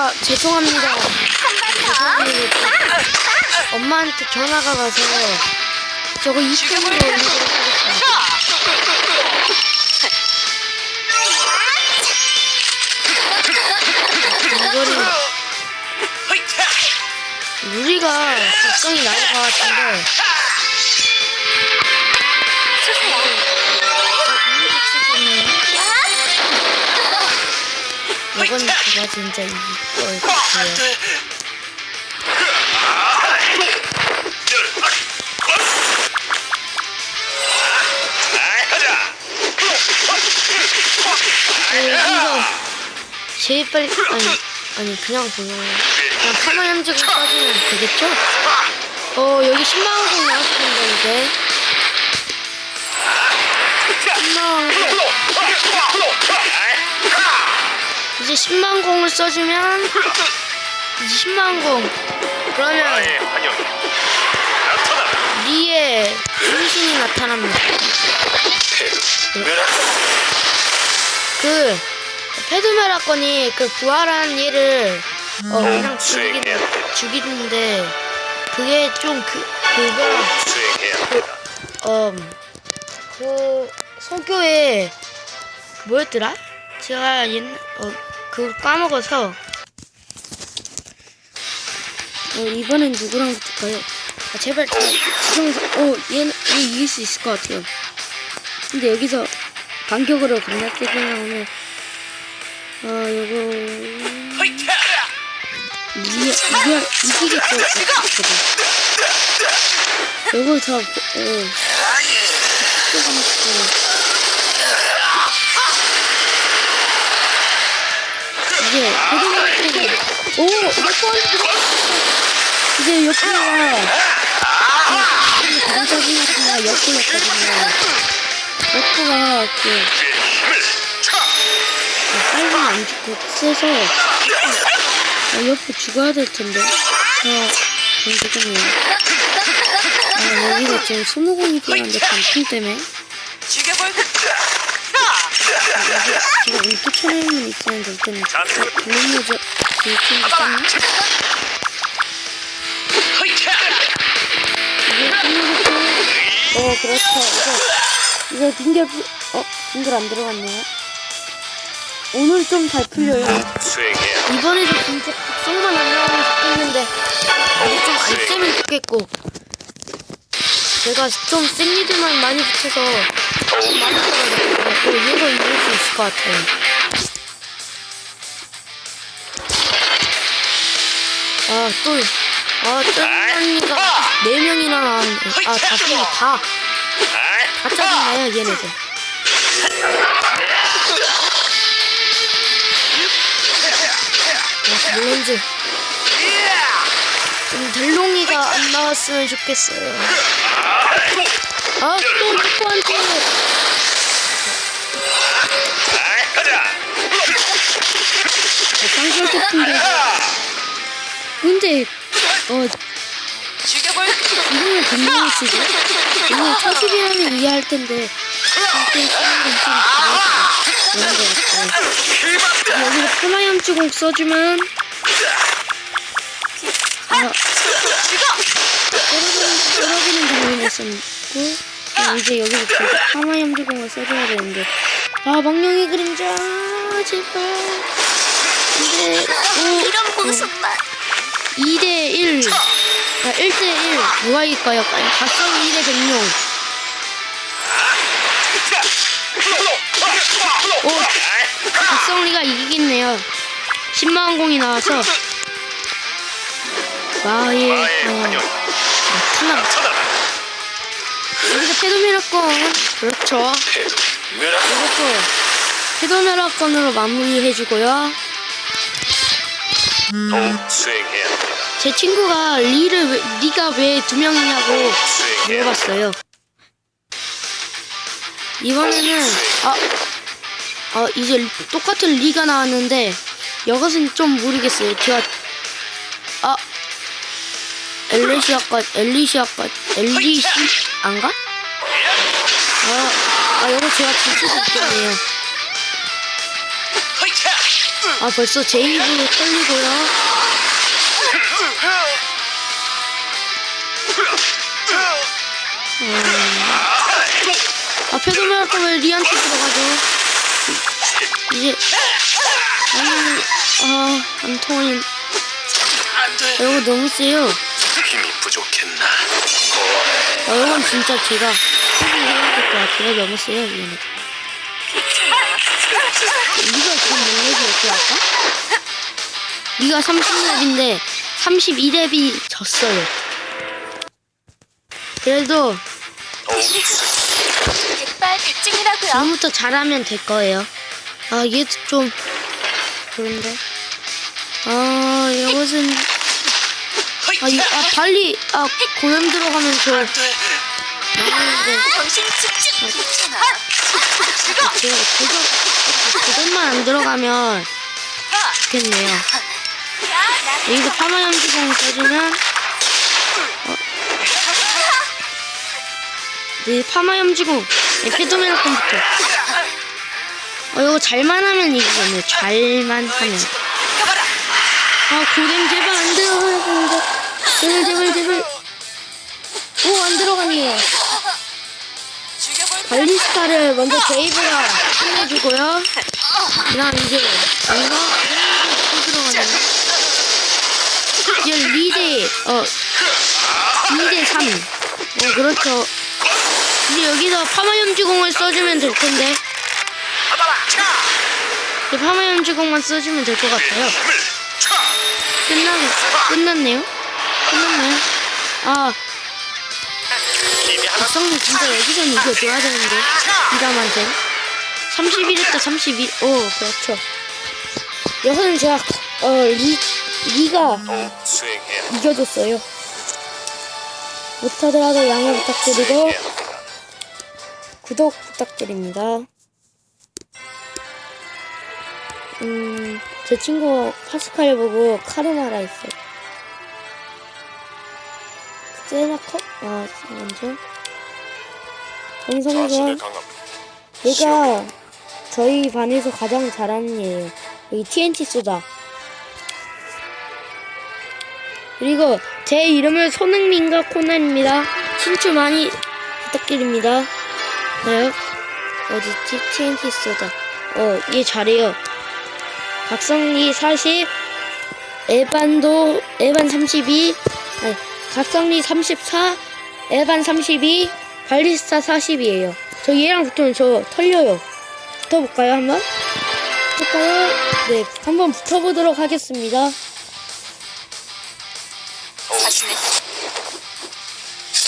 아 죄송합니다. 죄송합니다. 엄마한테 전화가 가서 저거 이쪽으로 올리도록 하겠습니다. 이거를 무리가 걱정이 나올 것 같은데 제가 진짜 것 같아요. 네, 여기서 제일 빨리 아니 아니 그냥 그냥 그냥 파마염직을 빠지면 되겠죠? 어 여기 10만 원공 나왔을 텐데 이제 10만 원 이제 10만 공을 써주면 이제 10만 공. 그러면 리에 분신이 나타납니다. 그 페드메라건이 그 부활한 얘를 어 그냥 죽이긴 죽이는데 그게 좀 그 그거 어그 소교에 뭐였더라? 제가 옛날 어 그 까먹어서 어 이번엔 누구랑 붙을까요? 아, 제발 저, 지금 어 얘는 얘 이길 수 있을 것 같아요. 근데 여기서 반격으로 겁나 세게 나오면 어 요거 이게 이게 이기겠죠 같거든. 요걸 더 어. 이게 고등학생 오 몇번 이제 옆에가 가자기가 옆구였거든요. 옆구가 그 빨리 안 죽고 세서 아, 옆에 죽어야 될 텐데. 아, 그럼 되겠네요. 아, 여기가 지금 스무공이 필요한데 단풍 때문에 제가 울트 천연은 있었는데 블루모즈 울트인 거 땄나? 이게 끝내겠고 어 그렇죠 이제 이제 빙결 부- 어 빙결 안 들어갔네요. 오늘 좀 잘 풀려요. 이번에도 진짜 안 나오면 좋겠는데 이게 좀안 세면 좋겠고. 제가 좀센 리드만 많이 붙여서 많이 떨어졌거든요 또 얘가 이길 수 있을 것 같아요 아 또 아, 짠이가 네 명이나 나왔네. 아, 다섯 명 다. 다 짜증나요, 얘네들. 아, 물론지. 좀 델롱이가 안 나왔으면 좋겠어요. 아, 또 루코한테. 같은데. 근데, 어, 이름을 분명히 쓰죠. 이거 초식이라면 이해할 텐데, 이게 쓰는 건 좀 그런 것 같고. 여기서 파마염주공 써주면, 아, 떨어지는, 떨어지는 장면이었었고, 아, 이제 여기서 파마염주공을 써줘야 되는데, 아, 망령의 그림자, 제발. 이런 모습만. 2대1 아, 1대1 누가 이길까요? 박성 2대 백룡. 오 박성리가 이기겠네요. 10만원 공이 나와서. 마의 어, 나타나 여기서 페도메라건. 그렇죠. 이것도 페도메라건으로 마무리해주고요 제 친구가 리를 왜, 리가 왜 두 명이냐고 물어봤어요. 이번에는 아, 아 이제 똑같은 리가 나왔는데 이것은 좀 모르겠어요. 제가 아 엘리시아까 엘리시아까 엘리시 안가? 아, 아 이거 제가 질 수도 있겠네요. 아 벌써 제 입으로 털리고요. 아 페도메라 거면 리한테 들어가죠. 이제 아니 아안 통하는 안돼 이거 너무 세요. 힘이 부족했나 아, 이건 진짜 제가 해야 될것 같아요. 너무 세요 이거는. 네가 지금 몇 렙이었지 아까? 네가 30렙인데 32렙이 졌어요. 그래도 백발백중이라고요. 지금부터 잘하면 될 거예요. 아, 얘도 좀 그런데. 아, 이것은 아, 이, 아 빨리 아 고염 들어가면 저 안돼 나가는데 정신 집중. 괜찮아. 제가 고점만 안 들어가면 좋겠네요. 여기서 파마 염지공 써주면 어. 네, 파마 염지공 네, 페도메라콘부터. 어 이거 잘만 하면 이기겠네. 잘만 하면. 아 고뎀 제발 안 되는데 제발 제발 제발. 오 안 들어가네요 발리스타를 먼저 제이브가 끝내주고요 그 다음 이제 이거 또 들어가네요 이제 리드 어 2대 3. 어 그렇죠. 이제 여기서 파마염지공을 써주면 될 텐데. 이제 파마염지공만 써주면 될 것 같아요. 끝나 끝났네요. 끝났나요? 아 성민 진짜 여기서는 이겨줘야 되는데 이람한테 31했다 32. 오 그렇죠. 여기서는 제가 어 리 리가 수행해야 이겨줬어요. 못하더라도 양해 부탁드리고 구독 부탁드립니다. 음, 제 친구 파스칼 보고 카르마라 했어요. 세나커? 아, 먼저. 강함 얘가 저희 반에서 가장 잘하는 애예요. 여기 TNT 쏘다. 그리고 제 이름은 손흥민과 코난입니다. 친추 많이 부탁드립니다. 네. 어디지? TNT 쏘다. 어, 얘 잘해요. 각성리 40, 에반도, 에반 32, 아니, 각성리 34, 에반 32, 발리스타 40이에요. 저 얘랑 붙으면 저 털려요. 붙어볼까요, 한번? 붙을까요? 네, 한번 붙어보도록 하겠습니다. 자신의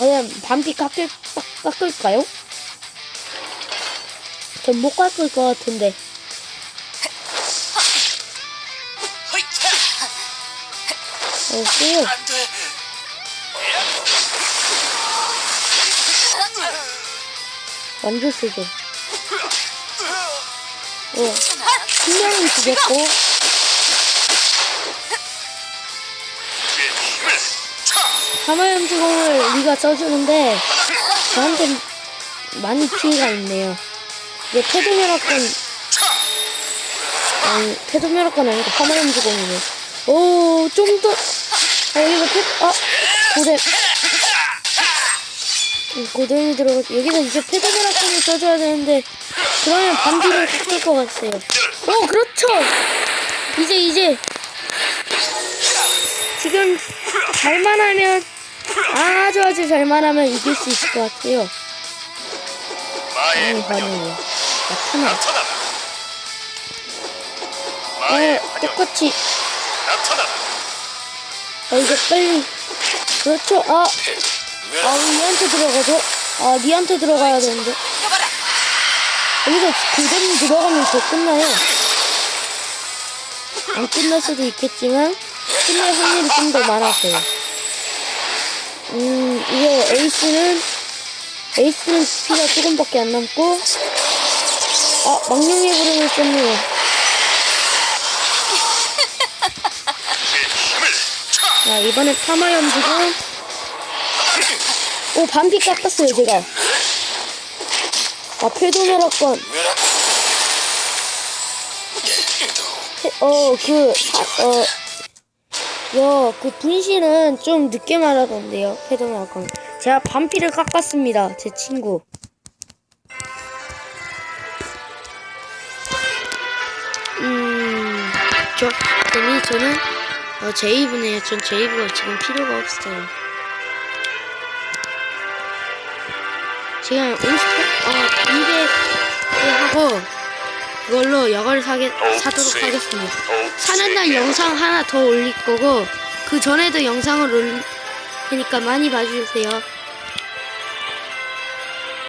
과연 반피 깎을, 깎, 깎을까요? 전 못 깎을 것 같은데. 어, 세요. 완전 세죠. 어, 명은 죽였고, 하마염주공을 우리가 써주는데, 저한테 많이 피해가 있네요. 이게 테드메라건, 아니, 테드메라건 아니고 하마염주공이네. 오, 좀 더, 아, 여기서 페, 아, 고대. 고dem이 들어가, 여기서 이제 페드메라건을 써줘야 되는데, 그러면 반피를 깎을 것 같아요. 오, 그렇죠! 이제, 이제, 지금 잘만 하면, 아주 아주 잘만 하면 이길 수 있을 것 같아요. 아니, 반응이. 나타나. 어, 똑같이. 아, 이거 빨리. 그렇죠. 아, 왜 아, 니한테 들어가죠? 아, 니한테 들어가야 되는데. 여기서 그대로 들어가면 더 끝나요. 안 끝날 수도 있겠지만, 끝날 확률이 좀 더 많아서요. 음, 이거 에이스는, 에이스는 피가 조금밖에 안 남고, 아, 망령의 부름을 썼네요. 자, 이번에 파마염 지금, 오, 반피 깎았어요, 제가. 아, 페도메라건. 어, 그, 사, 어, 여, 그 분신은 좀 늦게 말하던데요, 패드마건. 제가 반피를 깎았습니다, 제 친구. 음, 저, 아니, 저는, 어, 제이브네요. 전 제이브가 지금 필요가 없어요. 제가 50, 어, 200을 하고, 그걸로 여걸 사게, 사도록 하겠습니다. 사는 날 영상 하나 더 올릴 거고 그 전에도 영상을 올릴 테니까 많이 봐주세요.